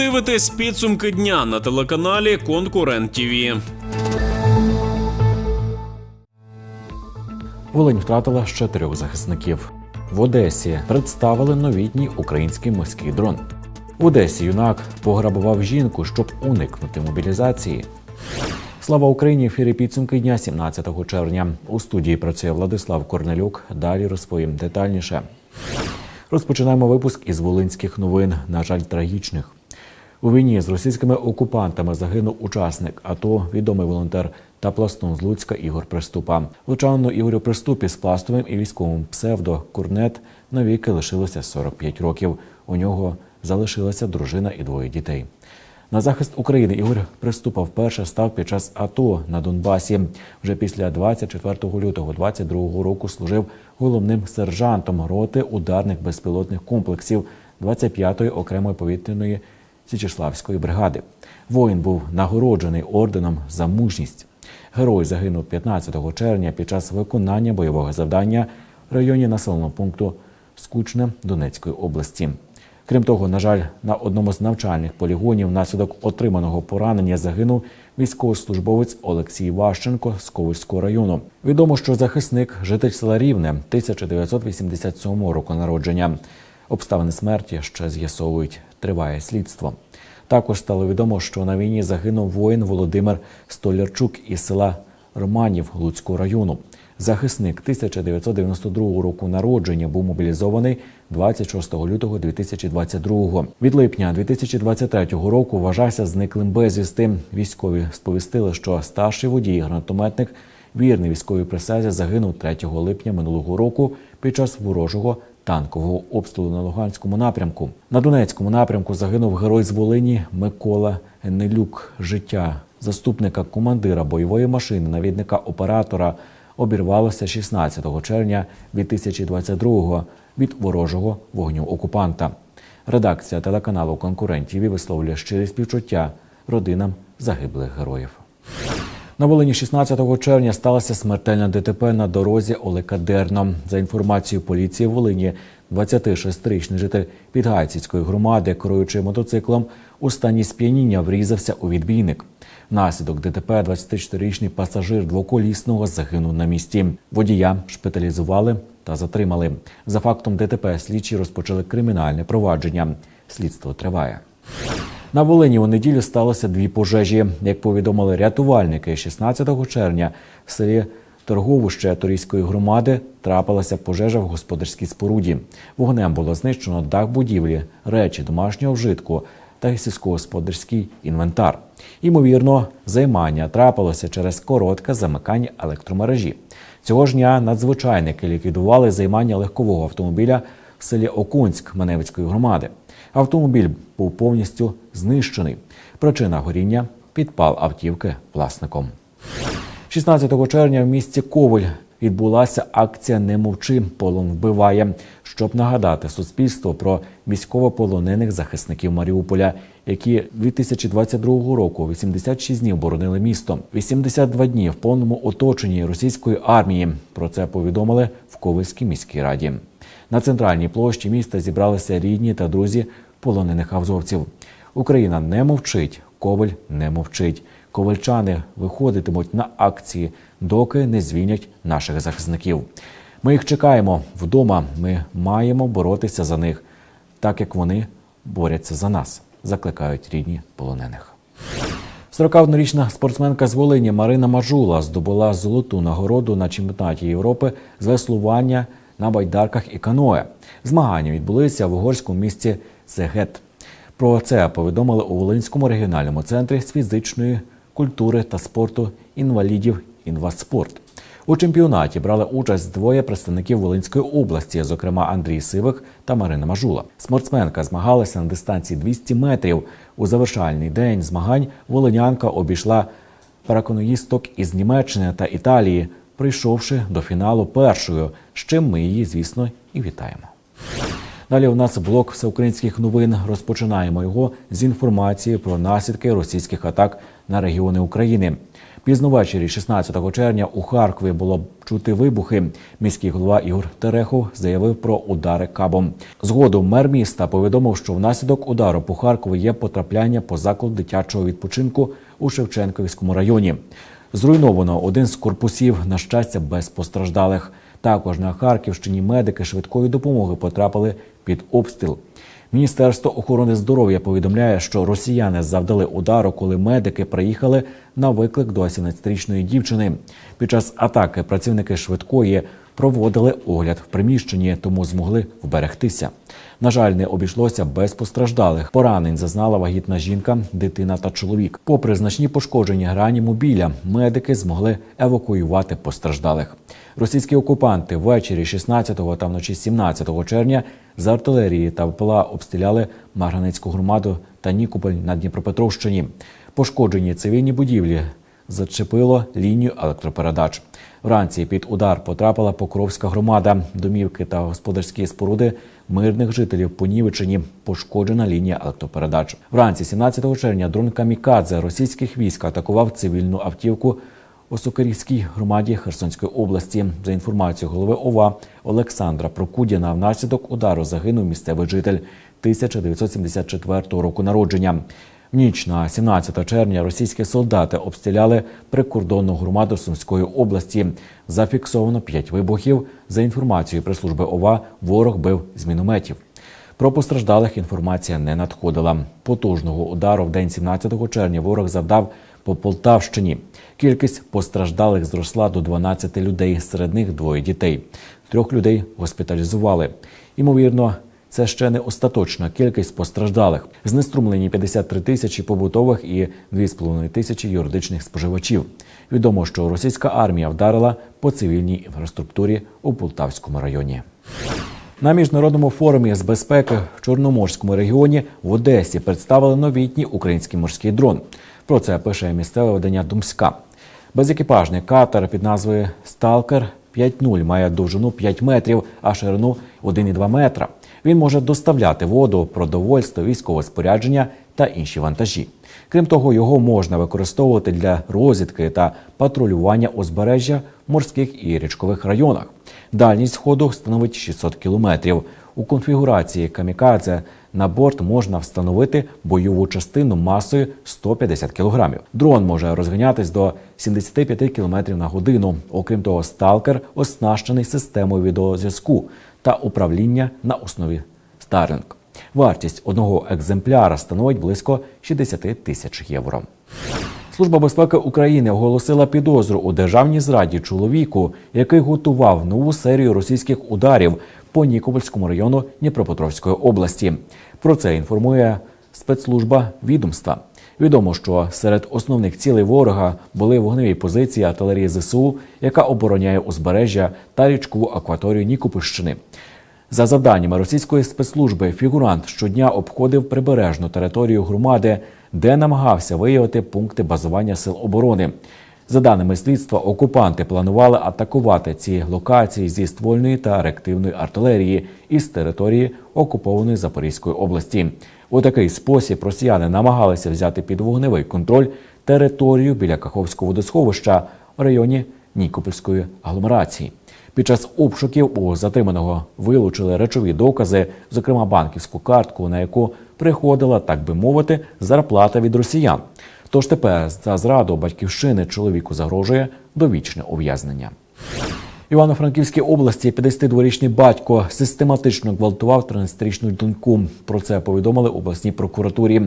дивитесь підсумки дня на телеканалі Конкурент ТІВІ. Волинь втратила ще трьох захисників. В Одесі представили новітній український морський дрон. В Одесі юнак пограбував жінку, щоб уникнути мобілізації. Слава Україні! В ефірі підсумки дня 17 червня. У студії працює Владислав Корнелюк. Далі розповім детальніше. Розпочинаємо випуск із волинських новин, на жаль, трагічних. У війні з російськими окупантами загинув учасник АТО, відомий волонтер та пластун з Луцька Ігор Приступа. Лучанину Ігорю Приступі з пластовим і військовим псевдо Курнет навіки лишилося 45 років. У нього залишилася дружина і двоє дітей. На захист України Ігор Приступа вперше став під час АТО на Донбасі. Вже після 24 лютого 22 року служив головним сержантом роти ударних безпілотних комплексів 25-ї окремої повітряної Січеславської бригади. Воїн був нагороджений орденом за мужність. Герой загинув 15 червня під час виконання бойового завдання в районі населеного пункту Скучне Донецької області. Крім того, на жаль, на одному з навчальних полігонів внаслідок отриманого поранення загинув військовослужбовець Олексій Ващенко з Ковальського району. Відомо, що захисник житель села Рівне 1987 року народження. Обставини смерті ще з'ясовують. Триває слідство. Також стало відомо, що на війні загинув воїн Володимир Столярчук із села Романів Луцького району. Захисник 1992 року народження був мобілізований 26 лютого 2022. Від липня 2023 року вважався зниклим безвісти. Військові сповістили, що старший водій гранатометник вірний військовій присязі загинув 3 липня минулого року під час ворожого танкового обстрілу на Луганському напрямку. На Донецькому напрямку загинув герой з Волині Микола Нелюк. Життя заступника командира бойової машини, навідника оператора обірвалося 16 червня 2022 від ворожого вогню окупанта. Редакція телеканалу конкурентів висловлює щирі співчуття родинам загиблих героїв. На Волині 16 червня сталося смертельна ДТП на дорозі Олекадерно. За інформацією поліції Волині, 26-річний житель Підгайцівської громади, керуючи мотоциклом, у стані сп'яніння врізався у відбійник. Внаслідок ДТП 24-річний пасажир двоколісного загинув на місці. Водія шпиталізували та затримали. За фактом ДТП слідчі розпочали кримінальне провадження. Слідство триває. На Волині у неділю сталося дві пожежі. Як повідомили рятувальники, 16 червня в селі Торговище Торійської громади трапилася пожежа в господарській споруді. Вогнем було знищено дах будівлі, речі домашнього вжитку та сільськогосподарський інвентар. Ймовірно, займання трапилося через коротке замикання електромережі. Цього ж дня надзвичайники ліквідували займання легкового автомобіля в селі Окунськ Маневицької громади. Автомобіль був повністю знищений. Причина горіння підпал автівки власником. 16 червня в місті Коваль відбулася акція Не мовчи, полон вбиває, щоб нагадати суспільству про військовополонених захисників Маріуполя, які 2022 року 86 днів боронили місто. 82 дні в повному оточенні російської армії. Про це повідомили в Ковальській міській раді. На центральній площі міста зібралися рідні та друзі полонених азовців. Україна не мовчить, Коваль не мовчить. Ковальчани виходитимуть на акції, доки не звільнять наших захисників. Ми їх чекаємо вдома. Ми маємо боротися за них, так як вони борються за нас, закликають рідні полонених. 41-річна спортсменка з Волині Марина Мажула здобула золоту нагороду на чемпіонаті Європи з веслування на байдарках і каное. Змагання відбулися в угорському місті Сегет. Про це повідомили у Волинському регіональному центрі з фізичної культури та спорту інвалідів «Інваспорт». У чемпіонаті брали участь двоє представників Волинської області, зокрема Андрій Сивик та Марина Мажула. Спортсменка змагалася на дистанції 200 метрів. У завершальний день змагань волинянка обійшла параконоїсток із Німеччини та Італії, прийшовши до фіналу першою, з чим ми її, звісно, і вітаємо. Далі у нас блок всеукраїнських новин. Розпочинаємо його з інформації про наслідки російських атак на регіони України. Пізно ввечері, 16 червня, у Харкові було чути вибухи. Міський голова Ігор Терехов заявив про удари кабом. Згодом мер міста повідомив, що внаслідок удару по Харкову є потрапляння по закладу дитячого відпочинку у Шевченківському районі. Зруйновано один з корпусів, на щастя, без постраждалих. Також на Харківщині медики швидкої допомоги потрапили під обстріл. Міністерство охорони здоров'я повідомляє, що росіяни завдали удару, коли медики приїхали на виклик до 17-річної дівчини. Під час атаки працівники швидкої проводили огляд в приміщенні, тому змогли вберегтися. На жаль, не обійшлося без постраждалих. Поранень зазнала вагітна жінка, дитина та чоловік. Попри значні пошкодження грані мобіля, медики змогли евакуювати постраждалих. Російські окупанти ввечері 16 та вночі 17 червня з артилерії та ВПЛА обстріляли Марганицьку громаду та Нікополь на Дніпропетровщині. Пошкоджені цивільні будівлі зачепило лінію електропередач. Вранці під удар потрапила Покровська громада, домівки та господарські споруди мирних жителів понівечені, пошкоджена лінія електропередач. Вранці 17 червня дрон Камікадзе російських військ атакував цивільну автівку у Сокирівській громаді Херсонської області. За інформацією голови ОВА Олександра Прокудіна, внаслідок удару загинув місцевий житель 1974 року народження. Ніч на 17 червня російські солдати обстріляли прикордонну громаду Сумської області. Зафіксовано 5 вибухів. За інформацією прес-служби ОВА, ворог бив з мінометів. Про постраждалих інформація не надходила. Потужного удару в день 17 червня ворог завдав по Полтавщині. Кількість постраждалих зросла до 12 людей, серед них двоє дітей. Трьох людей госпіталізували. Імовірно, це ще не остаточна кількість постраждалих. Знеструмлені 53 тисячі побутових і 2,5 тисячі юридичних споживачів. Відомо, що російська армія вдарила по цивільній інфраструктурі у Полтавському районі. На міжнародному форумі з безпеки в Чорноморському регіоні в Одесі представили новітній український морський дрон. Про це пише місцеве видання Думська. Безекіпажний катер під назвою Сталкер 5.0 має довжину 5 метрів, а ширину 1,2 метра. Він може доставляти воду, продовольство, військове спорядження та інші вантажі. Крім того, його можна використовувати для розвідки та патрулювання узбережжя в морських і річкових районах. Дальність ходу становить 600 кілометрів. У конфігурації камікадзе на борт можна встановити бойову частину масою 150 кілограмів. Дрон може розганятись до 75 кілометрів на годину. Окрім того, сталкер оснащений системою відеозв'язку та управління на основі Starlink. Вартість одного екземпляра становить близько 60 тисяч євро. Служба безпеки України оголосила підозру у державній зраді чоловіку, який готував нову серію російських ударів по Нікопольському району Дніпропетровської області. Про це інформує спецслужба відомства. Відомо, що серед основних цілей ворога були вогневі позиції артилерії ЗСУ, яка обороняє узбережжя та річкову акваторію Нікопольщини. За завданнями російської спецслужби фігурант щодня обходив прибережну територію громади, де намагався виявити пункти базування сил оборони. За даними слідства, окупанти планували атакувати ці локації зі ствольної та реактивної артилерії із території окупованої Запорізької області. У такий спосіб росіяни намагалися взяти під вогневий контроль територію біля Каховського водосховища в районі Нікопольської агломерації. Під час обшуків у затриманого вилучили речові докази, зокрема банківську картку, на яку приходила, так би мовити, зарплата від росіян. Тож тепер за зраду батьківщини чоловіку загрожує довічне ув'язнення. Івано-Франківській області 52-річний батько систематично гвалтував 13-річну доньку. Про це повідомили обласній прокуратурі.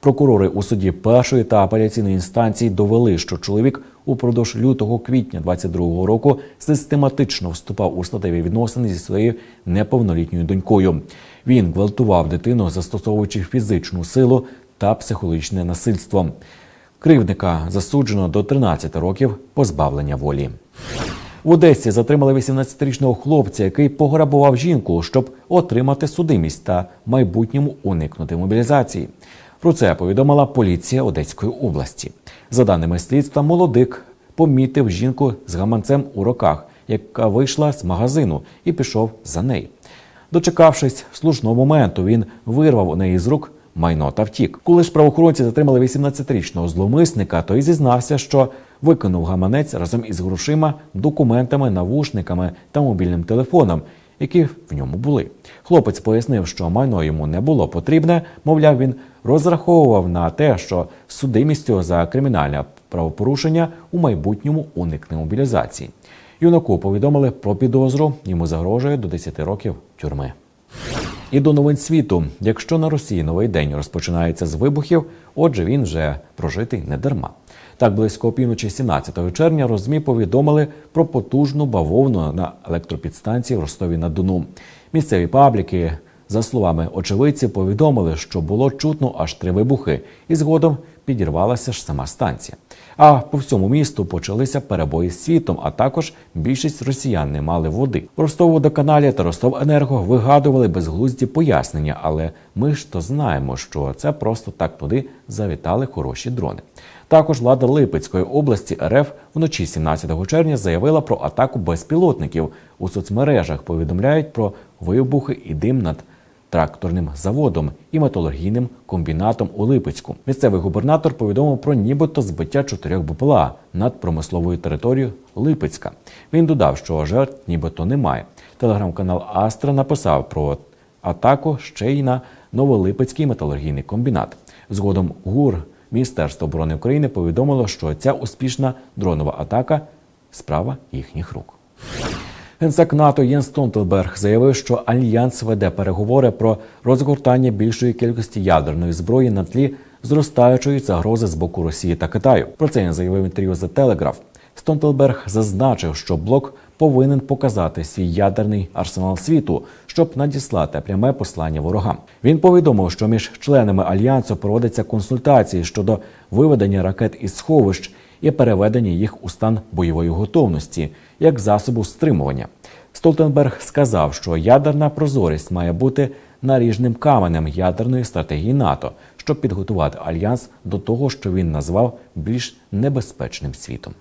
Прокурори у суді першої та апеляційної інстанції довели, що чоловік упродовж лютого квітня 22-го року систематично вступав у статеві відносини зі своєю неповнолітньою донькою. Він гвалтував дитину, застосовуючи фізичну силу та психологічне насильство. Кривдника засуджено до 13 років позбавлення волі. В Одесі затримали 18-річного хлопця, який пограбував жінку, щоб отримати судимість та майбутньому уникнути мобілізації. Про це повідомила поліція Одеської області. За даними слідства, молодик помітив жінку з гаманцем у руках, яка вийшла з магазину і пішов за нею. Дочекавшись слушного моменту, він вирвав у неї з рук майно та втік. Коли ж правоохоронці затримали 18-річного зловмисника, той зізнався, що викинув гаманець разом із грошима, документами, навушниками та мобільним телефоном, які в ньому були. Хлопець пояснив, що майно йому не було потрібне. Мовляв, він розраховував на те, що судимістю за кримінальне правопорушення у майбутньому уникне мобілізації. Юнаку повідомили про підозру. Йому загрожує до 10 років тюрми. І до новин світу. Якщо на Росії новий день розпочинається з вибухів, отже, він вже прожитий не дарма. Так, близько опівночі 17 червня розмі повідомили про потужну бавовну на електропідстанції в Ростові на Дону. Місцеві пабліки, за словами очевидців, повідомили, що було чутно аж три вибухи, і згодом підірвалася ж сама станція. А по всьому місту почалися перебої з світом, а також більшість росіян не мали води. В Ростовводоканалі та Ростовенерго вигадували безглузді пояснення, але ми ж то знаємо, що це просто так туди завітали хороші дрони. Також влада Липецької області РФ вночі 17 червня заявила про атаку безпілотників. У соцмережах повідомляють про вибухи і дим над тракторним заводом і металургійним комбінатом у Липецьку. Місцевий губернатор повідомив про нібито збиття чотирьох БПЛА над промисловою територією Липецька. Він додав, що жертв нібито немає. Телеграм-канал Астра написав про атаку ще й на Новолипецький металургійний комбінат. Згодом ГУР Міністерство оборони України повідомило, що ця успішна дронова атака справа їхніх рук. Генсек НАТО Єнс Столтенберг заявив, що альянс веде переговори про розгортання більшої кількості ядерної зброї на тлі зростаючої загрози з боку Росії та Китаю. Про це він заявив інтерв'ю The Telegraph. Столтенберг зазначив, що блок повинен показати свій ядерний арсенал світу, щоб надіслати пряме послання ворогам. Він повідомив, що між членами альянсу проводяться консультації щодо виведення ракет із сховищ і переведення їх у стан бойової готовності як засобу стримування. Столтенберг сказав, що ядерна прозорість має бути наріжним каменем ядерної стратегії НАТО, щоб підготувати альянс до того, що він назвав більш небезпечним світом.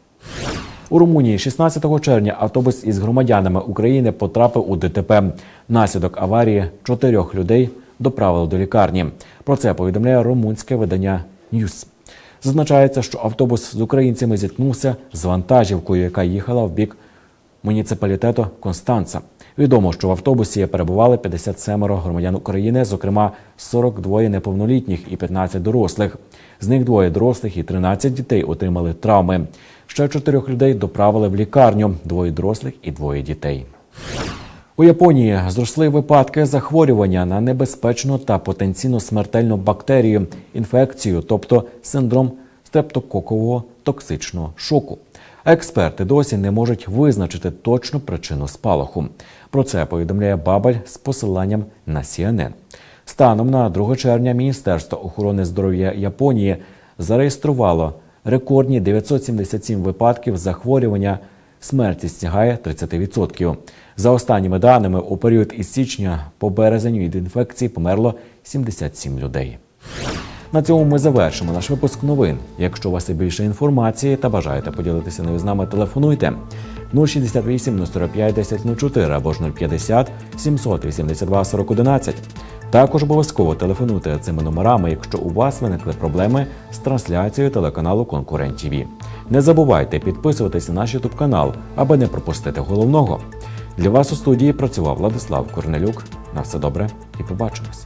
У Румунії 16 червня автобус із громадянами України потрапив у ДТП. Наслідок аварії чотирьох людей доправили до лікарні. Про це повідомляє румунське видання Ньюс. Зазначається, що автобус з українцями зіткнувся з вантажівкою, яка їхала в бік муніципалітету Констанца. Відомо, що в автобусі перебували 57 громадян України, зокрема 42 неповнолітніх і 15 дорослих. З них двоє дорослих і 13 дітей отримали травми. Ще чотирьох людей доправили в лікарню: двоє дорослих і двоє дітей. У Японії зросли випадки захворювання на небезпечну та потенційно смертельну бактерію, інфекцію, тобто синдром стрептококового токсичного шоку. Експерти досі не можуть визначити точну причину спалаху. Про це повідомляє Бабель з посиланням на CNN. Станом на 2 червня Міністерство охорони здоров'я Японії зареєструвало рекордні 977 випадків захворювання. Смертність сягає 30%. За останніми даними, у період із січня по березень від інфекції померло 77 людей. На цьому ми завершимо наш випуск новин. Якщо у вас є більше інформації та бажаєте поділитися нею з нами, телефонуйте 068 045 1004 або ж 050 782 4011. Також обов'язково телефонуйте цими номерами, якщо у вас виникли проблеми з трансляцією телеканалу Конкурент ТВ. Не забувайте підписуватися на наш YouTube канал, аби не пропустити головного. Для вас у студії працював Владислав Корнелюк. На все добре і побачимось.